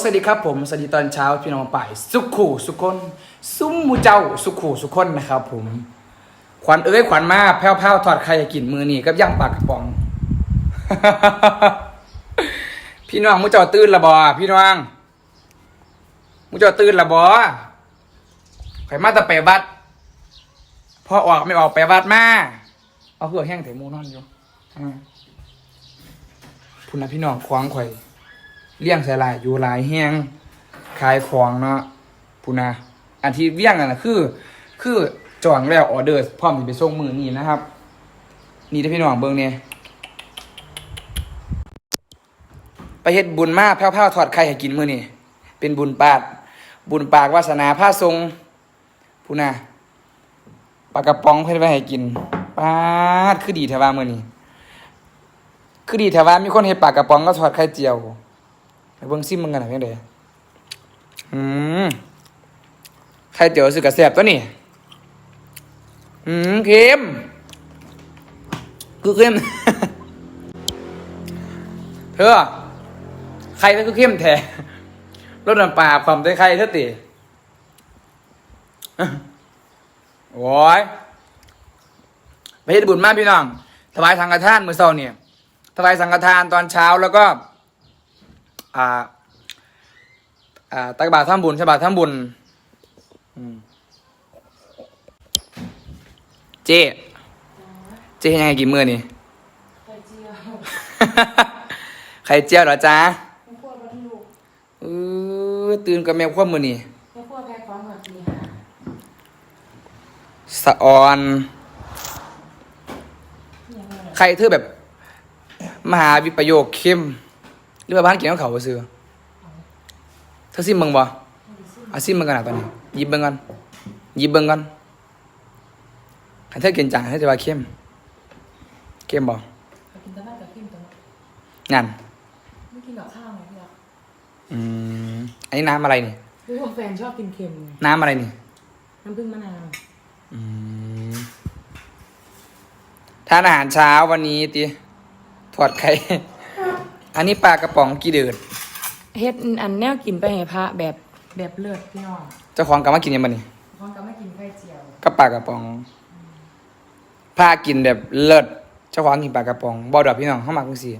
สวัสดีครับผมสวัสดีตอนเช้าพี่น้องป่ายสุขูสุคนซุ้มมูเจ้าสุขูสุคนนะครับผม ขวัญเอ้ยขวัญมาแพ้วๆถอดไข่กินมือนี่กับย่างปากกระป๋อง พี่น้องมูเจ้าตื่นละบอพี่น้องมูเจ้าตื่นละบอข่อยมาแต่ไปวัดพอออกไม่ออกไปวัดมาเอาเพื่อแห้งแต่มูนอนอยู่พุ่นนะพี่น้องคว้างไข่ เลี้ยงใส่ลายอยู่หลายแห้งขายของเนาะพูนาอันที่เลี้ยงอะนะคือ คือจองแล้วออเดอร์พร้อมที่ไปส่งมือนี่นะครับ นี่ถ้าพี่น้องเบิ่งเนี่ยไปเฮ็ดบุญมากแพ้วๆทอดไข่ให้กินมื้อนี่เป็นบุญปากบุญปากวาสนาผ้าทรงพูนาปากกระป๋องเพิ่นไว้ให้กินปาดคือดีแท้ว่ามื้อนี้คือดีแท้ว่ามีคนเฮ็ดปากกระป๋องก็ทอดไข่เจียว เบิ่งซิมมึงกันหน่อยเพียงใดอืมใครเจอสึกกระแสบตัวนี่ อืมเค็มคือเค็มเธอใครเป็นคือเข้มแท้รสน้ำปลาความได้ใครเธอติโอ้ยไปเฮ็ดบุญมากพี่น้องถวายสังฆทานมื้อเช้าเนี่ยถวายสังฆทานตอนเช้าแล้วก็ อ่า อ่าตักบาตรทำบุญใช่บาตรทำบุญอืมเจ๊เจ๊เฮ็ดยังไงกินมื้อนี่ ไข่เจียว ไข่เจียวเหรอจ๊ะแม่ครัวปลาทูกเออตื่นกับแมวคว่ำมื้อนี่แม่ครัวแพ็คของหมดทีหาสะออนอย่างไรใครเธอแบบ มหาวิปโยคเข้ม หรือว่าบ้านกินข้าวเขาบ่ซื้อเธอซิมเบิ่งบ่เอาซิมเบิ่งกันนะตอนนี้หยิบเบิ่งกันหยิบเบิ่งกันให้เธอกินจังให้เธอว่าเข้มเข้มบ่ไปกินแตะบ้านกับขึ้นตรงนั้นนั่นไม่กินกับข้าวไงพี่รักอืมอันนี้น้ำอะไรนี่คือผมแฟนชอบกินเค็มไงน้ำอะไรนี่น้ำผึ้งมะนาวอืมทานอาหารเช้าวันนี้ติถอดไข่ อันนี้ปลากระป๋องกี่เดือนเฮ็ดอันแนวกินไปให้พระแบบแบบเลือดพี่น้องเจ้าของกลับมากินยังไงนี่พร้อมกับไม่กินไข่เจียว ก็ปลากระป๋องพากินแบบเลิศเจ้าของกินปลากระป๋องบอดอกพี่น้องเข้ามาจังซี่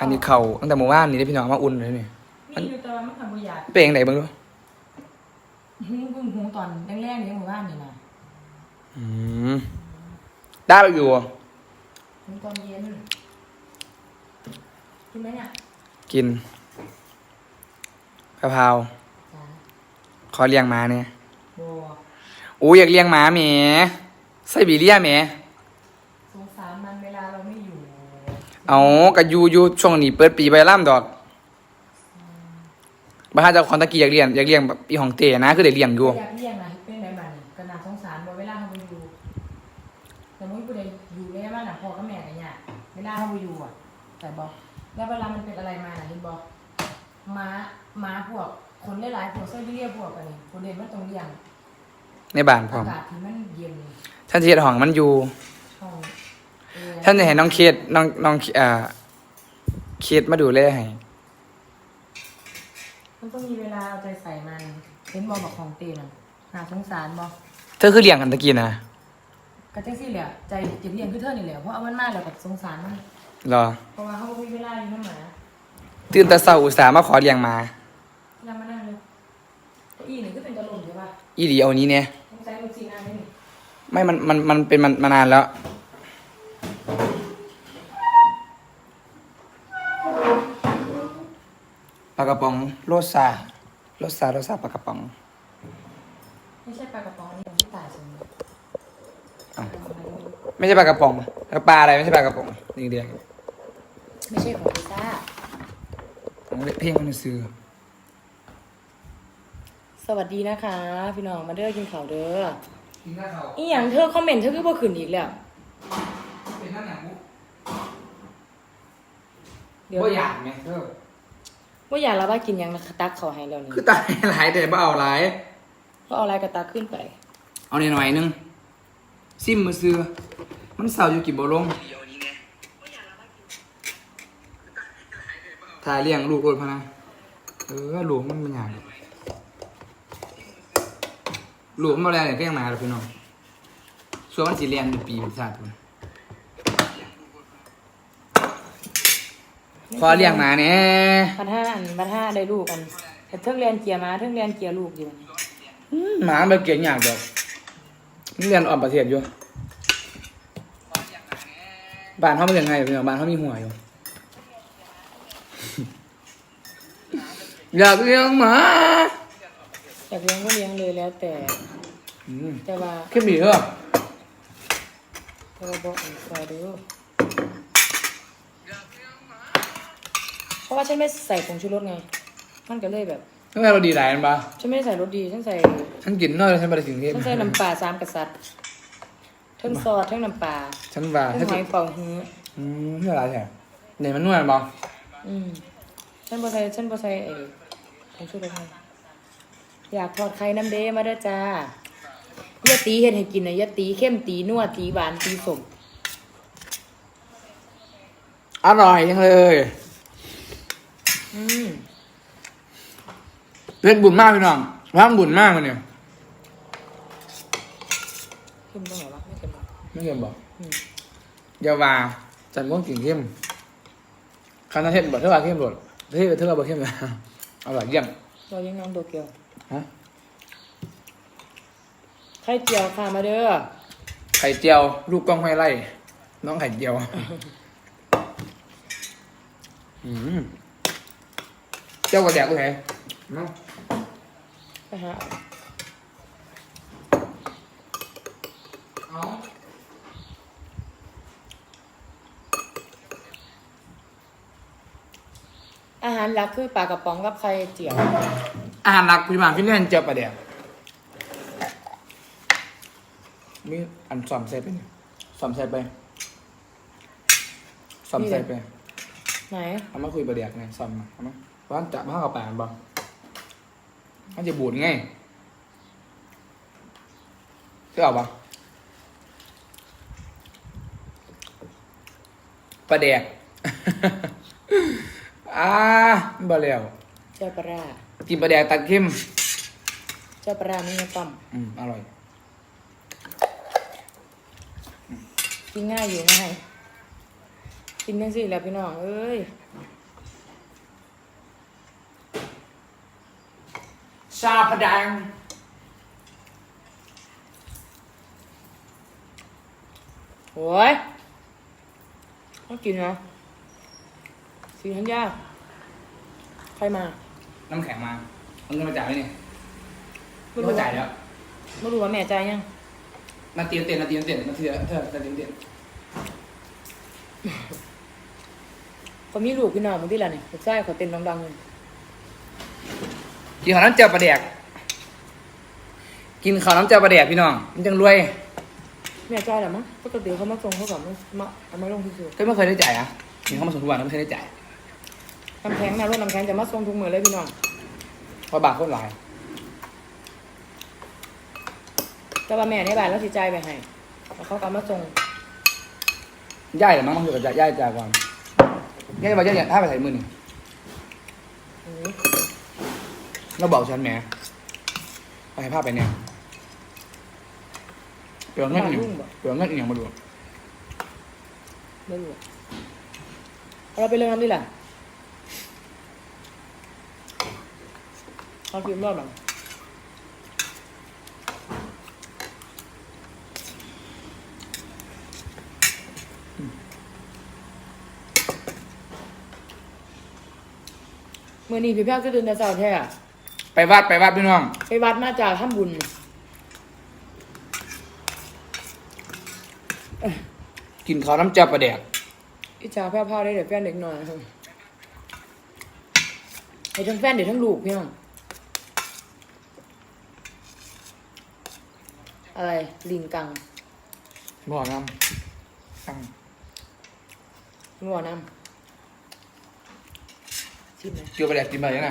อันนี้เขาตั้งแต่เมื่อวานนี้ได้พี่น้องเอามาอุ่นเลยนี่มีอยู่แต่ว่ามันทำบุญยากเป็นยังไงบ้างดูหูพึ่งหูตอนแรกๆนี่หมู่บ้านนี่นะอืมได้เราอยู่ หูตอนเย็น กินไหมเนี่ยกินกะเพราจ้าขอเลี้ยงหมาเนี่ยบัวอู้อยากเลี้ยงหมาแหมไซบีเรียแหมสงสารมันเวลาเราไม่อยู่เอากะยูอยูช่วงนี้เปิดปีใบล่ามดอกบ้านเจ้าของตะกี้อยากเลี้ยงอยากเลี้ยงแบบอีของเตะนะ คือเด็กเลี้ยงอยู่ อยากเลี้ยงนะเป็นไรบ้างก็น่าสงสารบ่เวลาเขาไปอยู่แต่ไม่ผู้ใดอยู่ในบ้านน่ะพ่อกับแม่กันเนี่ยเวลาเขาไปอยู่อะแต่บอก แล้วเวลามันเป็นอะไรมาน่ะเห็นบอกม้าม้าพวกคนหลายๆพวกไซบีเรียพวกกันนี่คนเรียนมันต้องเลี้ยงในบ้านพร้ออาม กาศที่มันเย็นท่านเทียดห้องมันอยู่ ห้องเออท่านจะเห็นน้องเคสน้องน้องอ่าเคสมาดูแลให้มันต้องมีเวลาเอาใจใส่มันเห็นบอบอกของเตมันน่าสงสารบอ เธอคือเลี้ยงกันตะกี้นะกระเจ๊ซี่แหละใจจะเลี้ยงคือเธอนี่แหละเพราะเอามันมาแล้วกับสงสารมัน รอ เพราะว่าเขาไม่มีเวลาอยู่นั่นหมาตื่นแต่เช้าอุตส่าห์มาขอเลี้ยงหมานั่งมานั่งเลยเก้าอี้นี่ก็เป็นกระโหลกใช่ปะอีดีเอานี้เนี่ย ต้องใช้ลูกซีนั่งได้นี่ไม่มันมันมันเป็นมันมานานแล้ว ปลากระป๋องโรสซาโรสซาโรสซาปลากระป๋อง ไม่ใช่ปลากระป๋องนี่ของที่ตายใช่ไหมอ้าวไม่ใช่ปลากระป๋องแล้วปลาอะไรไม่ใช่ปลากระป๋องนี่เดียว ไม่ใช่ของพิซซ่าผมเพ่งมันซื้อสวัสดีนะคะ พี่น้องมาเด้อกินข้าวเด้อกินหน้าเขาอีหยังเธอคอมเมนต์เธอคือบ่ขึ้นอีกแล้วเป็นหน้าหนังเดี๋ยวบ่อยากไงเธอว่าอยากแล้วว่ากินหยังนะคะตักเขาให้แล้วนี่คือตายหลายแต่บ่เอาหลายก็เอาอะไรกระตักขึ้นไป เอาหน่อยๆนึงซิมมือซื้อมันเสาอยู่กี่บ่ลง ถ่ายเลี้ยงลูกโลดพะนะเเออหลวงมันมันยากหลวงมาแล้วเนี่ยก็ยังมาแล้วพี่น้องส่วนมันสิเรียนเป็นปีเป็นชาติพุ่นขอเลี้ยงหมาเนี่ยบัดห้าอันบัดห้าได้ลูกอันแต่เทิงเรียนเกียร์มาเทิงเรียนเกียร์ลูกอยู่นี่อืมหมาแบบเก่งยากดอกมันเรียนอ่อนประเทศอยู่บ้านเขาเป็นยังไงพี่น้องบ้านเขามีหัวอยู่ อยากเลี้ยงหมาอยากเลี้ยงก็เลี้ยงเลยแล้วแต่ อืมแต่ว่าเข้มดีเหรอแต่ว่าบอกอันคอยดูเพราะว่าฉันไม่ใส่ผงชูรสไง มันก็เลยแบบทำไมเราดีหลายอันปะฉันไม่ได้ใส่รสดีฉันใส่ฉันกินน้อยฉันไม่ได้สิ่งที่ฉันใส่น้ำปลาสามกษัตริย์เทั้งซอสเทั้งน้ำปลาฉันว่าเทั้ถ้างหอยเป่าฮื้ออืมไม่อะไรแท้เนี่ยมันนวลปะอืมฉันบ่ใส่ฉันบ่ใส่ไอ้ ผงชูรสให้อยากทอดไข่น้ำเดมาเด้อจ้าอย่าตีเฮ็ดให้กินนะอย่าตีเข้มตีนัวตีหวานตีสมอร่อยจังเลย อืมเล่นบุญมากพี่น้องร่างบุญมากเลยเนี่ยเข้มตรงไหนวะไม่เข้มหรอกไม่เค็มบอกอืมอย่าว่าจันม่วงกินเข้มคานาเทศบอกเท่าว่าเข้มหลดเทศเท่าว่าบ่เข้มนะ อร่อยเยี่ยมเราเลี้ยงน้องโตเกียวฮะไข่เจียวค่ะมาเด้อไข่เจียว ลูกกล้องห้อยไล่น้องไข่เจียว อืมเจ้ากระแดกกูไหนเนาะ ไปหาเอาเอา อาหารหลักคือปลากระป๋องกับไข่เจียว อาหารหลักพี่มาพี่เล่นเจียวปลาแดกมีอันสอมใส่ไปเนี่ยสอมใส่ไปสอมใส่ไปไหนเอามาคุยประเดี๋ยวไงซ้ำมาเอามาว่าจับมากับปานบ่มันจะบูดไงเชื่อปะประเดี๋ยว อ่าบ่แล้วเจ้าปลาร้ากินประเดี๋ยวตัดเข้มเจ้าปลาร้าไม่ต้มอืมอร่อย กินง่ายอยู่ง่ายกินยังสิแหล้วพี่น้องเอ้ยชาพดังโอ้ยต้องกินนะ สีทันยากใครมาน้ำแข็งมาเอาเงินมาจ่ายไหมเนี่ยไม่ไม่รู้จ่ายแล้วไม่รู้ว่าแม่ใจายยังนาทีละเต็นนาทีละเต็นนาทีละเธอนาทีละเต็นเขามีลูกพี่น้องมึงที่ละเนี่ยลูกชายเขาเต้นดังๆเลยกินข้าวน้ำเจียวปลาแดก กินข้าวน้ำเจียวปลาแดกพี่น้อง มันจังรวย แม่ใจายเหรอมั้งปกติเขามาส่งเขากับมาเอามาลงที่สุดก็ไม่เคยได้จ่ายอะนี่เขามาส่งทุกวันแล้วไม่เคยได้จ่าย น้ำแข็งนะรถน้ำแข็งจะมาส่งทุกมือเลยพี่น้องเพราะบางคนหลาย แต่ว่าแม่ในบ้านแล้วสิใจายไปให้แล้วเขาก็เอามาส่งย่ายเหรือมั้งมันอยู่กับย่ายจ่ายก่อนย่ายบอกย่ายถ้าไปใส่มือหนึ่งอืมเราบอกฉันแหมไปให้ภาพไปเนี่ยเปลืองเงินอย่างเปลืองเงินอย่างมาดู ไม่รู้เอาเราไปเรื่องนั้นดิล่ะ เอาฟิล์มรอบหลังเมื่อนี้พี่แพ้วก็เดินแต่เช้าแท้อะไปวัดไปวัดพี่น้อง ไปวัดมาจากทำบุญกินข้าวน้ำเจียวปลาแดกอิจฉาแพ้วพาได้เดี๋ยวแฟนเด็กหน่อยไอ้ทั้งแฟนเดี๋ยวทั้งลูกพี่น้อง อะไรลิงกังบอกน้ำตั้งนัวน้ำชิมไหมเจียวปลาแดกกินไปยังไง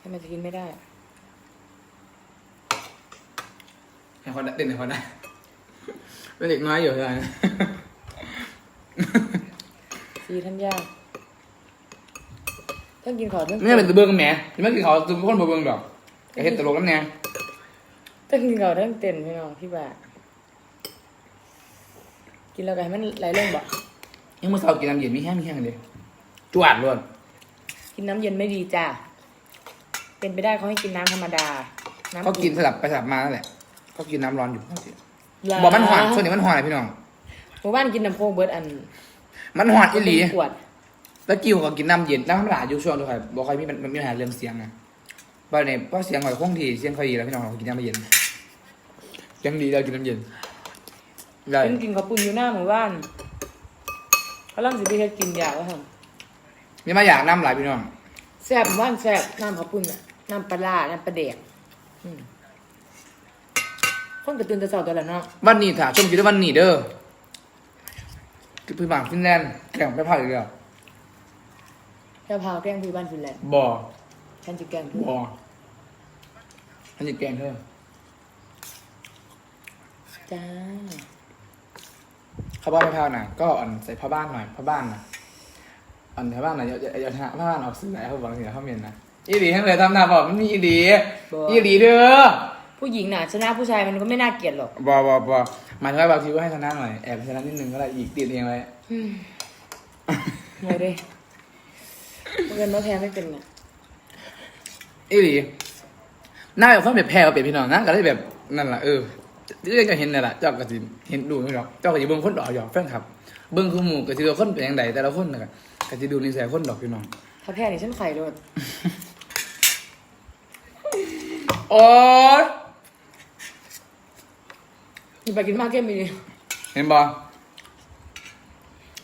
ทำไมจะกินไม่ได้ให้คนได้เต้นให้คนได้เป็นเด็กน้อยอยู่เลยสีทันยากต้องกินขอต้องไม่ใช่เป็นตะเบิ้งแหมไม่กินเขาตุกคนบ่เบิ้งดอกก็เห็นตลกนั่นแน่ ต้องกินขอต้องเต้นพี่น้องพี่บ่ากินแล้วก็ให้มันไหลลงบ่ยังเมื่อเช้ากินน้ำเย็นมีแห้งมีแห้งเลยจวดล้วนกินน้ำเย็นไม่ดีจ้าเป็นไปได้เขาให้กินน้ำธรรมดาน้ำเขากินสลับไปสลับมานั่นแหละเขากินน้ำร้อนอยู่หลาบอกมันหวานส่วนนี้มันหวานเลยพี่น้องหมู่บ้านกินน้ำโพกเบิร์ดอันมันหวานอีหลีขวด แล้วกิ้วก็กินน้ำเย็นน้ำธรรมดาอยู่ช่วงด้วยครับบอกใครมีมันมันมีปัญหาเรื่องเสียงนะบ้านเนี่ยเพราะเสียงหน่อยคงที่เสียงค่อยดีแล้วพี่น้องเรากินน้ำเย็น ยังดีเรากินน้ำเย็น ได้เป็นกินข้าวปุ้นอยู่หน้าหมู่บ้านเขาลังสิไปเฮ็ดกินยากว่าทำนี่มาอยากน้ำหลายพี่น้องแซ่บหมู่บ้านแซ่บน้ำข้าวปุ้นน่ะน้ำปลาร้าน้ำปลาแดกอืมคนกระตื่นแต่เช้าตัวละเนาะวันนี้ถ่าชมกินได้วันนี้เด้อคือพี่บางฟินแลนด์แข่งไปพลาดอีกแล้วแค่พาวแกล้งพี่บ้านฟินแลนด์บ่ฉันจะแกล้งเธอบ่อันนี้แกงเธอ จ้าข้าวบ้านไม่พลาดนะก็อ่อนใส่ผ้าบ้านหน่อยผ้าบ้านนะอ่อนผ้าบ้านหน่อยอย่าอย่าอย่าผ้าบ้านออกสื่อไหนเขาบอกอย่างนี้เขาเมียนนะอีดีให้เลยทำหน้าบอกมันมีอีดีอีดีเด้อผู้หญิงน่ะชนะผู้ชายมันก็ไม่น่าเกลียดหรอกบอบอบอหมายถึงว่าบางทีก็ให้ชนะหน่อยแอบชนะนิดนึงก็ได้อีกติดเองเลยอืมไม่ได้เงินมาแพ้ไม่เป็นน่ะอีหลีหน้าแบบคนแบบแพ้กับเปลี่ยนพี่น้องนะก็ได้แบบนั่นแหละเออ เรื่องจะเห็นนั่นแหละเจ้าก็สิเห็นดูไม่หรอกเจ้าก็จะเบิ่งคนดอกหยอกแฟนครับ เบิ่งคู่หมู่ก็สิดูคนเป็นยังไงแต่ละคนน่ะก็สิดูนิสัยคนดอกพี่น้องถ้าแพ้นี่ฉันไข่โดดโอ๊ยมีไปกินมากเก็มีดีเห็นบ่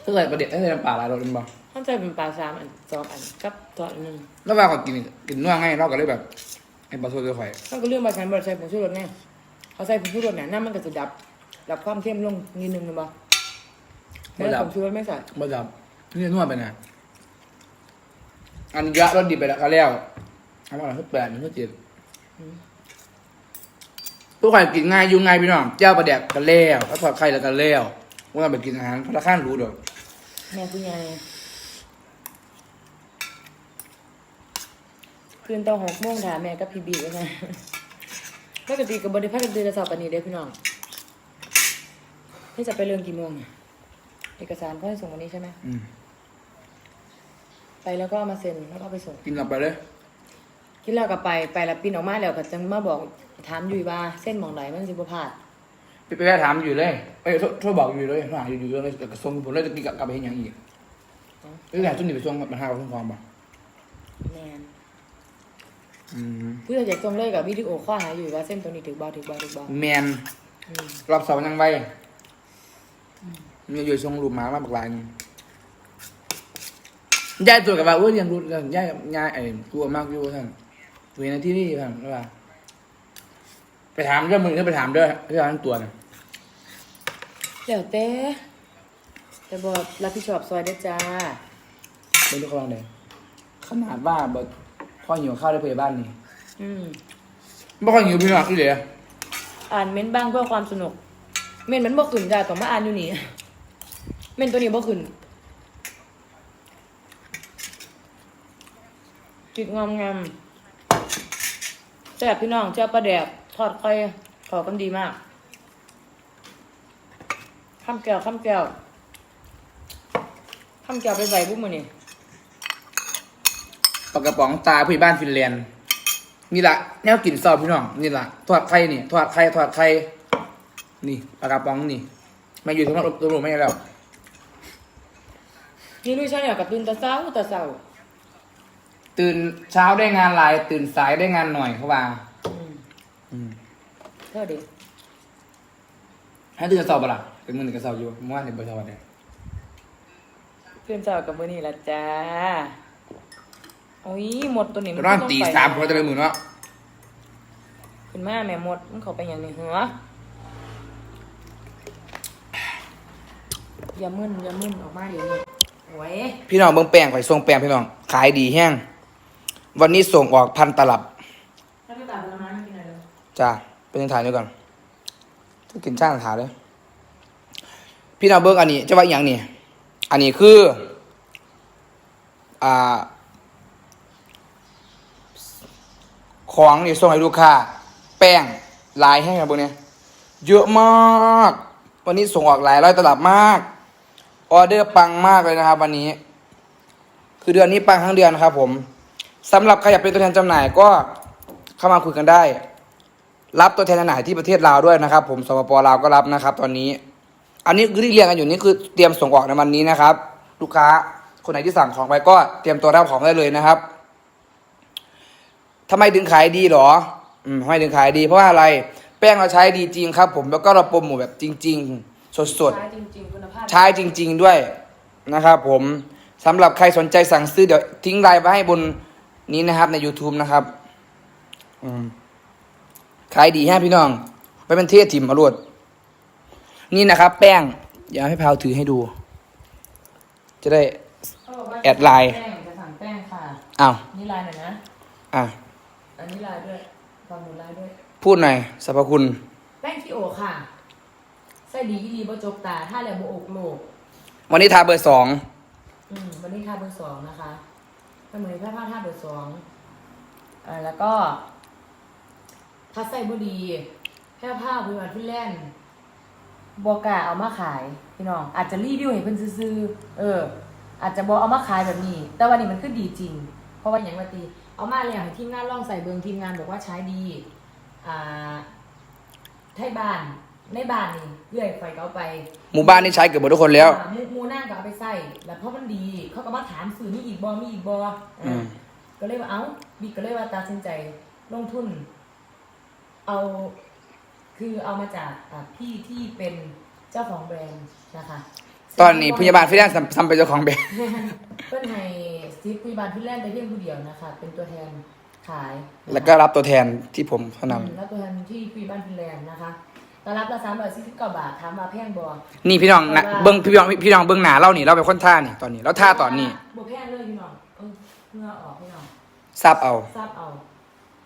ถ้าใส่ประเด็ดถ้าใส่น้ำปลาหลายรสเห็นบ่เข้าใจเป็นปลาสามอันสองอันกับตัวอันหนึ่งแล้วว่าเขากินกินนัวไงเราก็เลยแบบไอ้ปลาโซ่ตัวข่อยนั่นก็เรื่องบาชันบาใส่ผงชูรสแน่ เขาใส่ผงชูรสเนี่ยน้ำมันก็จะดับ ดับความเข้มลงนิดนึงนะบ่แล้วผงชูรสไม่ใส่บ่ดับนี่นัวไปนะอันยะรสดิบไปแล้วก็แล้วอันว่าเราแปดมันก็เจ็ดผู้ข่อยกินง่ายอยู่ง่ายพี่น้องเจ้าประเด็กก็แล้วถ้าทอดไข่แล้วก็แล้วว่าไปกินอาหารพระข้านรู้ดอกแม่คุณยายคืนตอนหกโมงถามแม่กับพี่บีไว้ไง ปกติกับบริพัตรกันตื่นแต่เช้าปานนี้เด้อพี่น้องนี่จะไปเรื่องกี่โมงเนี่ยเอกสารเขาให้ส่งวันนี้ใช่ไหมอืมไปแล้วก็เอามาเซ็นแล้วก็เอาไปส่ง กินกลับไปเลย กินแล้วก็ไปไปแล้วปีนออกมาแล้วก็จังมาบอกถามอยู่ว่าเส้นหมองไหนมันสิบ่พลาดไปไปแวะถามอยู่เลยเอ้ยโทษโทษบอกอยู่เลยถามอยู่อยู่เลยกระทรวงผมเลยจะกินกลับกลับไปเห็นอย่างอีกเอ้ยแต่จุดนี้ไปส่งปัญหากับทุกความบ่แมน อืมเพื่ออยากจงเลยกับวิดีโอข้อหาอยู่ว่าเส้นตัวนี้ถือบ่ถือบ่ถือบ่แมนอืมรอบสองยังไวมีอยู่ทรงรูปหมามาบักลายหนึงยายตัวกับว่าโอ้ยยังรู้กันยายยายไอ้ตัวมากอยู่ท่านเวนาที่นี่ท่านว่า ไปถามเรื่องมึงก็ไปถามเด้วยเรื่องนั้นตัวน่ะแล้วแต่แต่บอกรับผิดชอบซอยได้อจ้า ไม่รู้เขาลองเดขนาดว่าบ่ พ่อหิวข้าวได้พยาบ้านนี่อืมบ่ค่อยหิวพี่น้องที่เหลืออ่านเม้นต์บ้างเพื่อความสนุก เม้นต์มันบ่ขึ้นจ้าต้องมาอ่านอยู่นี่ เม้นต์ตัวนี้บ่ขึ้นจิตงอมงามแซ่บพี่น้องเจ้าปลาแดกทอดไข่ขอกันดีมากข้ามแก้วข้ามแก้วข้ามแก้วไปใส่บุ้มมือนี่ ปลากระป๋องตาผู้ใหญ่บ้านฟินแลนด์นี่ละแนวกินซอบพี่น้องนี่ละทอดไข่นี่ทอดไข่ทอดไข่นี่ปลากระป๋องนี่มาอยู่ทั้งหมดตัวรวมไม่ได้แล้วนี่ลุยชาเนี่ยกับตื่นแตะเช้าแตะเช้าตื่นเช้าได้งานหลาย ตื่นสายได้งานหน่อยเขาว่าอืมอืมเท่าเด็กให้ตื่นสอบปะล่ะเป็นมือหนึ่งกระสอบอยู่เมื่อวานในบริษัทเนี่ยตื่นเช้ากับมื้อนี้ละจ้า โอ้ยหมดตัวนี้นอนต้องตีไปสามพอจะเลยมือเนาะขึ้นมาแม่หมดมันเข้าไปอย่างนี้หัวอย่ามึนอย่ามึนออกมาเดี๋ยวนี้โอ้ยพี่น้องเบิ่งแป้งข่อยส่งแป้งพี่น้อง ขายดีแห้งวันนี้ส่งออกพันตลับถ้าไม่ตาผลไม้ไม่กินอะไรเลยจ้าเป็นยังถ่ายด้วยก่อนต้องกินช่างถ่ายเลยพี่น้องเบิ่งอันนี้จะว่าอหย่างนี่อันนี้คือ อ่า ของนี่ส่งให้ลูกค้า แป้งลายให้ครับพวกเนี้ยเยอะมาก วันนี้ส่งออกหลายร้อยตลับมาก ออเดอร์ปังมากเลยนะครับวันนี้ คือเดือนนี้ปังทั้งเดือนนะครับ ผมสำหรับใครอยากเป็นตัวแทนจำหน่ายก็เข้ามาคุยกันได้ รับตัวแทนจำหน่ายที่ประเทศลาวด้วยนะครับ ผมสปปลาวก็รับนะครับ ตอนนี้ อันนี้คือที่เรียงกันอยู่นี่คือเตรียมส่งออกในวันนี้นะครับ ลูกค้าคนไหนที่สั่งของไปก็เตรียมตัวรับของได้เลยนะครับ ทำไมถึงขายดีหรอ อืมทำไมถึงขายดีเพราะว่าอะไร แป้งเราใช้ดีจริงครับ ผมแล้วก็เราโปรโมทแบบจริง ๆ สดๆใช้จริงๆคุณภาพใช้จริง ๆด้วยนะครับผมสำหรับใครสนใจสั่งซื้อเดี๋ยวทิ้งไลน์ไว้ให้บนนี้นะครับ ใน YouTube นะครับ อืมขายดีแฮะพี่น้อง ไปเป็นเทศถิ่มมารวดนี่นะครับ แป้งอย่าให้พาวถือให้ดู จะได้ เขาบอกว่าแอดไลน์แป้งจะสั่งแป้งค่ะ อ้าว นี่ไลน์หน่อยนะ อะอั นนี้ไลน์ด้วยฟังหนูไลน์ด้วย พูดหน่อยสรรพคุณ แป้งที่โอค่ะไส้ดีอีดีบจกตา ถ้าแหลมโอกโลก วันนี้ทาเบอร์สองอืมวันนี้ท่าเบอร์สองนะคะถ้าเหมือนผ้าผ้าท่าเบอร์สองอ่าแล้วก็ผ้าไส้บุดีแค่ผ้าบริวารฟินแลนด์บอกล้าเอามาขายพี่น้อง อาจจะรีวิวให้เพิ่นซื้อๆเออ อาจจะบอกเอามาขายแบบนี้ แต่วันนี้มันคือดีจริง เพราะว่าอย่างว่าตี เอามาแล้วให้ทีมงานลองใส่เบิงทีมงานบอกว่าใช้ดี อ่าไทยบ้านในบ้านนี่เรื่อยไฟก็เอาไปหมู่บ้านนี่ใช้เกือบหมดทุกคนแล้ว อ่าหมูหมูนั่งก็เอาไปใส่แล้วเพราะมันดี เขาก็มาถามสื่อมีอีกบอมีอีกบออืม ก็เลยว่าเอ้าบิ๊กก็เลยว่าตัดสินใจลงทุน เอา คือเอามาจากอ่าพี่ที่เป็นเจ้าของแบรนด์นะคะ ตอนนี้พยาบาลฟิแลนซ์ทำเป็นเจ้าของแบรนด์เพื่อนให้ซีพยาบาลพี่แลนด์ไปเพียงผู้เดียวนะคะ เป็นตัวแทนขายนะคะแล้วก็รับตัวแทนที่ผมเขานำอืมแล้วตัวแทนที่พี่บ้านพี่แลนด์นะคะตอนรับละสามร้อยสี่สิบเก้าบาทถามมาแพงบอนี่พี่น้องนะเบิ้งพี่น้องพี่น้องเบิ้งหนาเล่านี่เราเป็นคนท่านี่ตอนนี้เราท่าตอนนี้บวแพงเลยพี่น้องเออเหงื่อออกพี่น้องซับเอา ซับเอา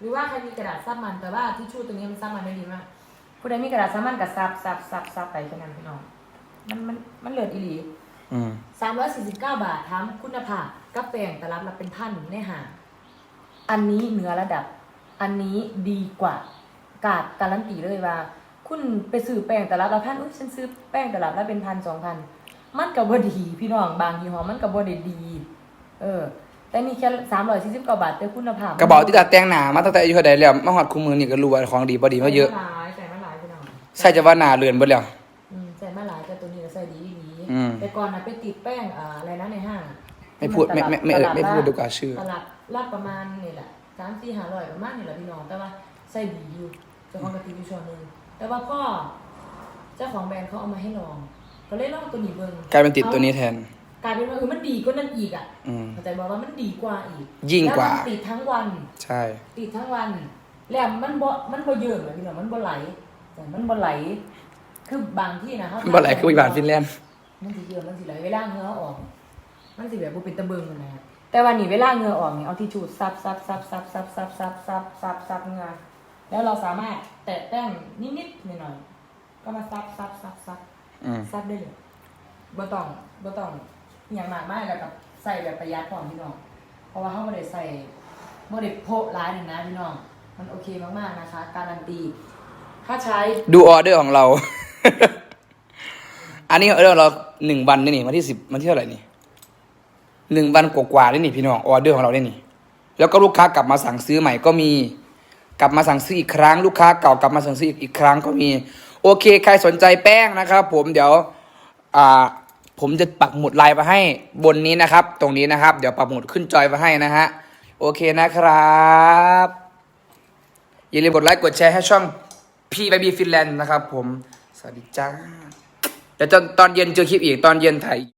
หรือว่าใครมีกระดาษซับมันแต่ว่าทิชชู่ตรงนี้มันซับมันไม่ดีมากผู้ใดมีกระดาษซับมันกับซับซับซับซับไปแค่นั้นพี่น้อง มันมันมันเหลืออีหลีอืมสามร้อยสี่สิบเก้าบาททำคุณภาพกับแป้งแต่รับรับเป็นพันในห่างอันนี้เหนือระดับ อันนี้ดีกว่ากาดการันตีเลยว่า คุณไปซื้อแป้งแต่ละละพันอุ้ยฉันซื้อแป้งแต่ละละเป็นพันสองพันมันกับว่าดีพี่น้องบางยี่ห้อมันกับว่าได้ดี เออ แต่นี่แค่สามร้อยสี่สิบกว่าบาทแต่คุณภาพกระบอกที่ตัดแต่งหนามาตั้งแต่อายุเท่าใดแล้วมาหอดคู่มือนี่ก็รู้ว่าของดีบ่ดีเพราะเยอะ ใส่มาหลายใส่มาหลายพี่น้องใส่จะว่าหนาเลือนเบิดแล้วอืมใส่มาหลายแต่ตัวนี้ก็ใส่ดีดี อืม แต่ก่อนนะไปติดแป้งอ่าอะไรนะในห้างไม่พูดไม่ไม่ไม่เอ่ยไม่พูดดีกว่าชื่อ ตลาดลาดประมาณนี่แหละสามสี่ห้าร้อยประมาณนี่แหละพี่น้องแต่ว่าใส่ดีอยู่เจ้าของกระติกอยู่ช่วงหนึงแต่ว่าพ่อเจ้าของแบรนด์เขาเอามาให้ลอง ก็เลยลองตัวนี้เบิ่งกลายเป็นติดตัวนี้แทน กลายเป็นว่าเออมันดีกว่านั้นอีกอะอืม เข้าใจบอกว่ามันดีกว่าอีกยิ่งกว่า แล้มันติดทั้งวัน ใช่ ติดทั้งวันแล้วมันบ่ มันบ่เยิ่งอะพี่น้องมันบ่ไหลแต่มันบ่ไหล คือบางที่นะเขาบ่ไหลคือวิบานฟินแลนด์ มันสิเยิ่งมันสิไหลเวลาเหงื่อออก มันสิแบบบ่เป็นตะเบิงนั่นนะแต่ว่านี่เวลาเหงื่อออกนี่เอาทิชชู่ซับซับซับซับซับซับซับซับซับซับเหงื่อแล้วเราสามารถแตะแป้งนิดๆหน่อยๆก็มาซับซับซับซับอืมซับได้เลยบ่ต้องบ่ต้องอหย่างมากมายแล้วกับใส่แบบประหยัดพร้อมพี่น้อง เพราะว่าเขาไม่ได้ใส่ไม่ได้โพะร้ายหนึ่งนะพี่น้อง มันโอเคมากๆนะคะ การันตี ถ้าใช้ ดูออเดอร์ของเรา อันนี้ออเดอร์เราหนึ่งวันนี่นี่วันที่สิบวันที่เท่าไหร่นี่หนึ่งวันกว่าๆนี่นี่พี่น้องออเดอร์ของเราได้นี่ แล้วก็ลูกค้ากลับมาสั่งซื้อใหม่ก็มี กลับมาสั่งซื้ออีกครั้งลูกค้าเก่ากลับมาสั่งซื้ออีกอีกครั้งก็มี โอเค ใครสนใจแป้งนะครับ ผมเดี๋ยวอ่าผมจะปักหมุดไลน์มาให้บนนี้นะครับ ตรงนี้นะครับ เดี๋ยวปักหมุดขึ้นจอยมาให้นะฮะโอเคนะครับอย่าลืมกดไลค์กดแชร์ให้ช่องพี่ไบบีฟินแลนด์นะครับ ผมสวัสดีจ้า แต่ตอนตอนเย็นเจอคลิปอีกตอนเย็นถ่าย